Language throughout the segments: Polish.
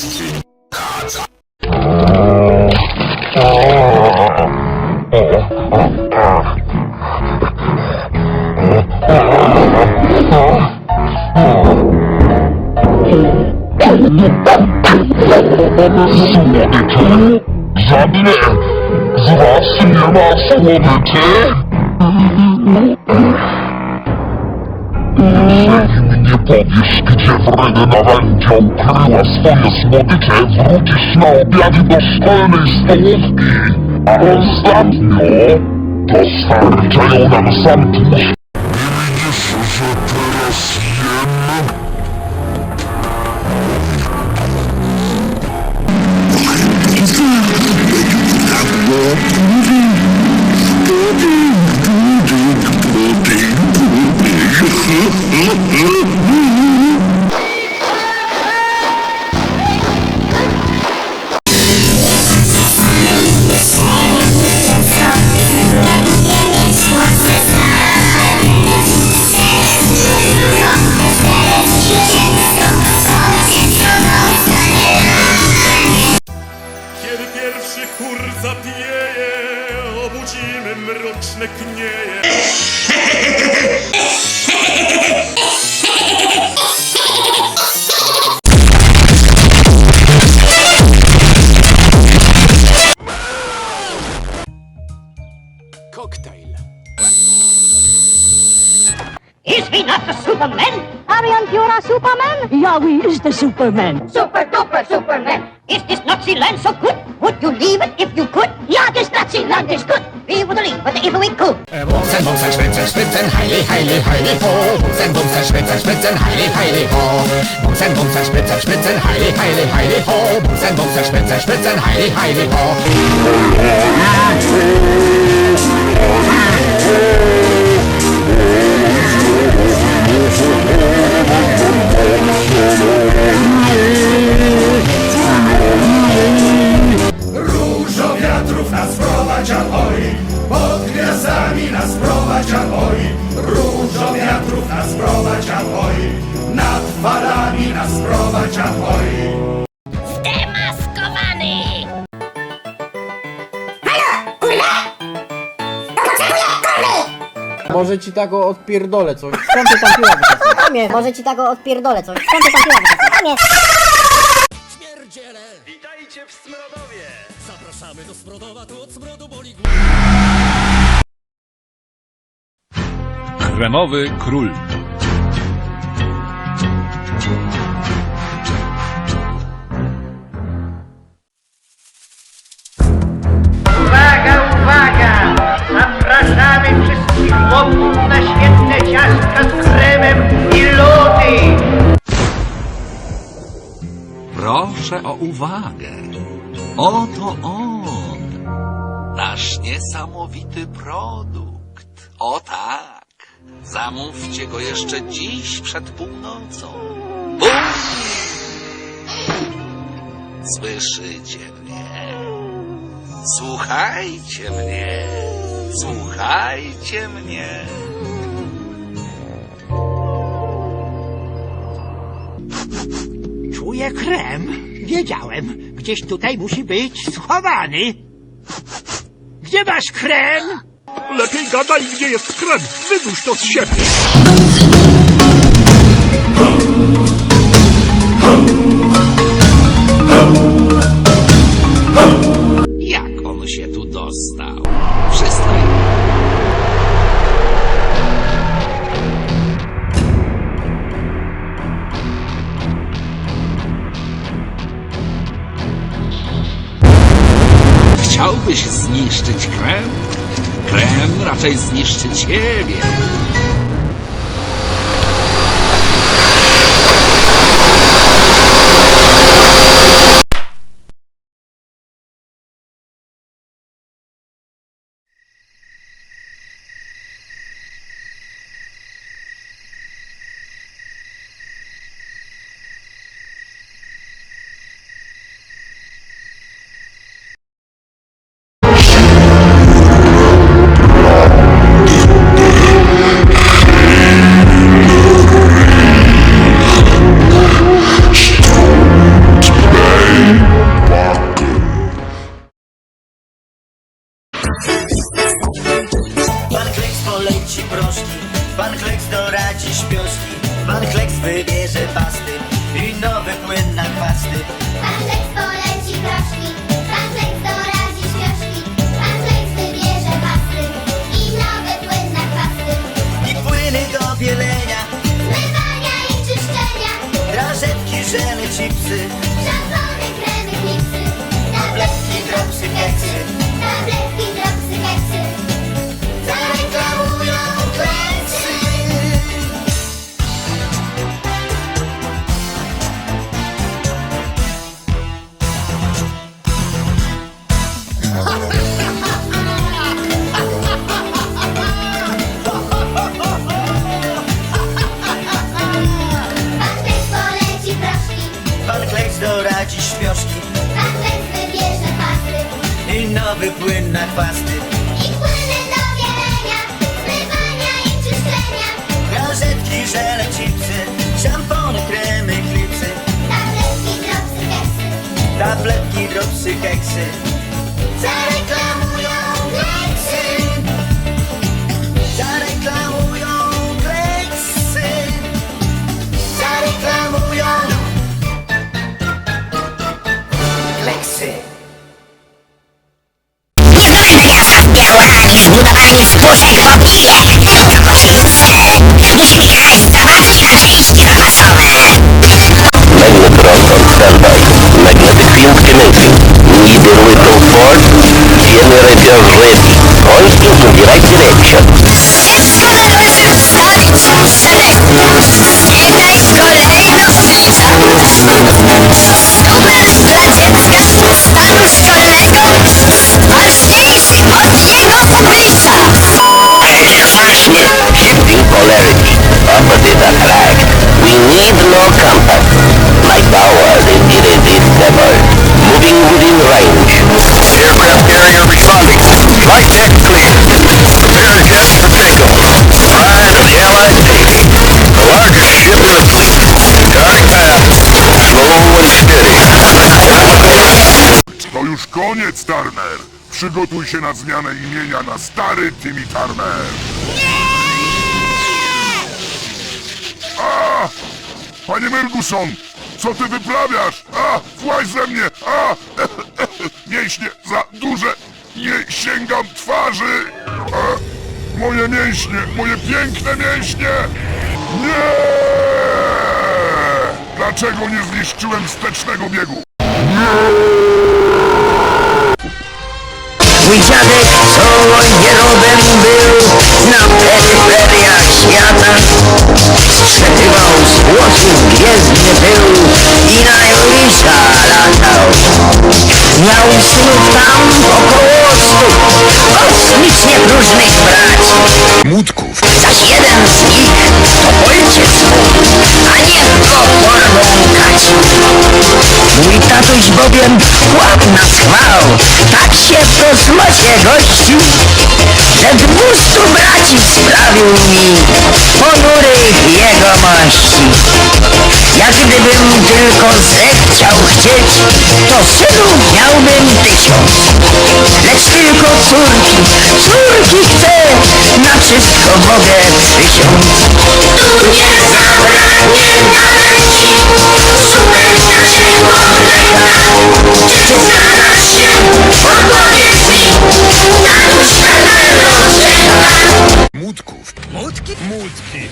Zabine, Zabine, Zabine, Zabine, Zabine, Zabine, nie powiesz, gdzie Wredy Nawędzia ukryła swoje słodycze, wrócisz na obiad do szkolnej stołówki. A ostatnio dostarczają nam sam tłuszcz. Not the Superman? Arion Pura Superman? Yeah, we is the Superman. Super duper Superman! Is this Nazi land so good? Would you leave it if you could? Ja, this Nazi land is good! We would leave it if we could. Bumsen, bumsen, spritzen, spritzen, heili, heili, heili, ho. Bumsen, bumsen, spritzen, spritzen, heili, heili, ho. Bumsen, bumsen, spritzen, spritzen, heili, heili, heili, ho. Bumsen, bumsen, spritzen, spritzen, heili, heili, ho. Może ci tak o- odpierdolę coś. Skąd ty tam piła wyciągnąłeś? Nie, może ci tak odpierdolę coś. Skąd ty tam piła wyciągnąłeś? Nie. Witajcie w Smrodowie! Zapraszamy do Smrodowa, tu od smrodu boli Kremowy król. Uwaga, uwaga! Zapraszamy na świetne z i! Proszę o uwagę. Oto on. Nasz niesamowity produkt. O tak. Zamówcie go jeszcze dziś przed północą. Bum! Słyszycie mnie? Słuchajcie mnie. Słuchajcie mnie. Czuję krem. Wiedziałem. Gdzieś tutaj musi być schowany. Gdzie masz krem? Lepiej gadaj, gdzie jest krem! Wyduś to z siebie! Jak on się tu dostał? Chciałbyś zniszczyć krem? Krem raczej zniszczy ciebie. Doradzi śpioszki pan Flex wybierze pasty i nowy płyn na chwasty. i płyny do bielenia, zmywania i czyszczenia. Drażetki, żele, chipsy, szampony, kremy, klipsy, Tabletki, dropsy, keksy. tabletki, dropsy, keksy. to live, points in the right direction. Koniec, Turner! Przygotuj się na zmianę imienia na stary Timmy Turner! A! Panie Merguson! Co ty wyprawiasz? A! Właź ze mnie! A! Mięśnie za duże! Nie sięgam twarzy! A! Moje mięśnie! Moje piękne mięśnie! Nie! Dlaczego nie zniszczyłem wstecznego biegu? Mój dziadek żołnierowem był na peryferiach świata Przebywał z włosów gwiezdny był i na Jorisa latał Miał synów tam około stu, kosmicznie różnych brać Mutków! Zaś jeden z nich to ojciec mój, a niech go porwą kaci. Mój tatuś bowiem chłop nas chwał, tak się w kosmosie gościł, że dwustu braci sprawił mi ponurych jegomości. Jak gdybym tylko zechciał chcieć, to synów miałbym tysiąc. Lecz tylko córki, córki chcę, na wszystko mogę przysiąc. Tu nie sumek naszego mleka. Czy znasz się? Odpowiedz mi, tatuś Karmelo czeka. Mutków! Mutki? Mutki!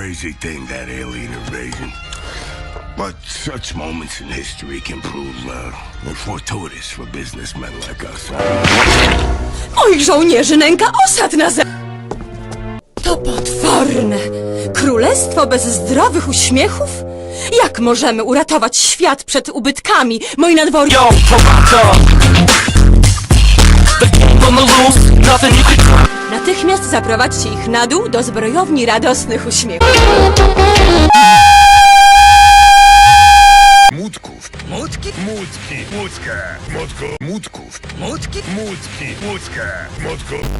Crazy thing, that alien invasion. But such moments in history can prove uh, fortuitous for businessmen like us. Moich żołnierzy nęka osad na ze... To potworne! Królestwo bez zdrowych uśmiechów? Jak możemy uratować świat przed ubytkami, moi nadworni... Natychmiast zaprowadźcie ich na dół do zbrojowni radosnych uśmiechów. Mutków. Mutki? Mutki. Mutka. Mutko. Mutków. Mutki? Mutki. Mutka. Mutko.